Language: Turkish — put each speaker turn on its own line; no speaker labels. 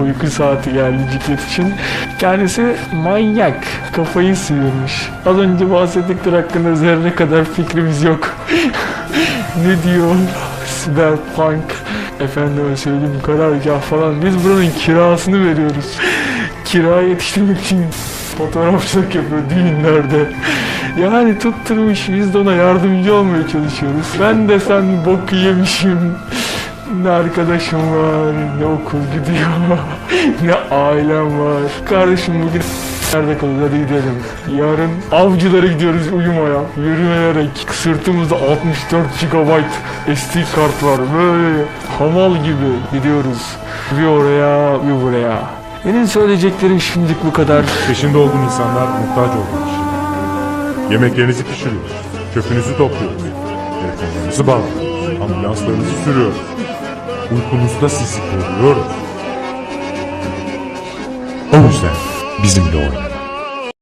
uyku saati geldi ciklet için. Kendisi manyak. Kafayı sıyırmış. Az önce bahsettikleri hakkında zerre kadar fikrimiz yok. ne diyor? Cyberpunk. Efendime söyleyeyim karargah falan. Biz buranın kirasını veriyoruz. Kira yetiştirmek için fotoğrafçılık yapıyor düğünlerde. Yani tutturmuş biz de ona yardımcı olmaya çalışıyoruz. Ben de sen bok yemişim. Ne arkadaşım var, ne okul gidiyor, ne ailem var. Kardeşim bugün nerede kalıyoruz hadi gidelim. Yarın avcılara gidiyoruz uyumaya, yürüyerek. Sırtımızda 64 GB SD kart var. Böyle hamal gibi gidiyoruz. Bir oraya, bir buraya. Benim söyleyeceklerim şimdilik bu kadar.
Peşinde olduğum insanlar muhtaç olduğu için. Yemeklerinizi pişiriyoruz. Çöpünüzü topluyoruz. Telefonlarınızı bağlıyoruz. Ambulanslarınızı sürüyoruz. Uykunuzda sizi koruyoruz. O yüzden bizimle oynayın.